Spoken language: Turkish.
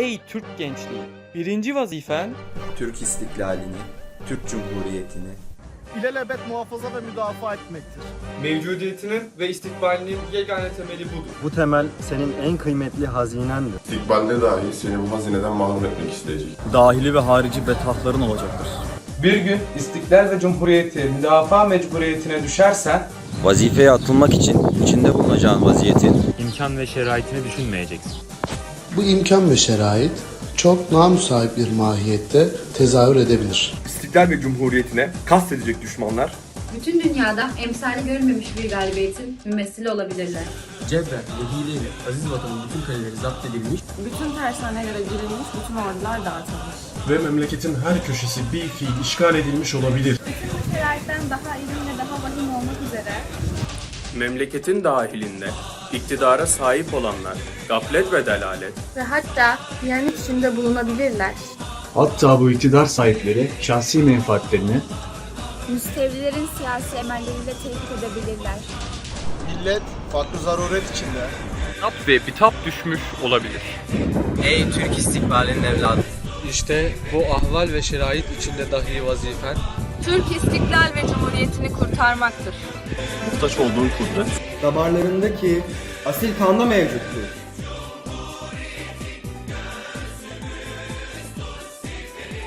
Ey Türk gençliği! Birinci vazifen Türk istiklalini, Türk Cumhuriyeti'ni, ilelebet muhafaza ve müdafaa etmektir. Mevcudiyetinin ve istikbalinin yegane temeli budur. Bu temel senin en kıymetli hazinendir. İstikbalde dahi seni bu hazineden mahrum etmek isteyecek. Dahili ve harici betahların olacaktır. Bir gün istiklal ve cumhuriyeti müdafaa mecburiyetine düşersen Vazifeye atılmak için içinde bulunacağın vaziyetin imkan ve şeraitini düşünmeyeceksin. Bu imkan ve şerait çok namusahip bir mahiyette tezahür edebilir. İstiklal ve Cumhuriyetine kastedecek düşmanlar Bütün dünyada emsali görülmemiş bir galibiyetin mümessili olabilirler. Cebren ve hileyle aziz vatanın bütün kaleleri zapt edilmiş, Bütün tersanelere girilmiş, bütün ordular dağıtılmış. Ve memleketin her köşesi bir fiil işgal edilmiş olabilir. Memleketin dahilinde iktidara sahip olanlar gaflet ve delalet ve hatta diyanet içinde bulunabilirler. Hatta bu iktidar sahipleri şahsi menfaatlerini Müstevlilerin siyasi emelleriyle tehdit edebilirler. Millet farklı zaruret içinde. Kitap ve bitap düşmüş olabilir. Ey Türk istikbalinin evladı! İşte bu ahval ve şerait içinde dahi vazifen Türk istiklal ve cumhuriyetini kurtarmaktır. muhtaç olduğun kudret damarlarındaki asil kanda mevcuttur.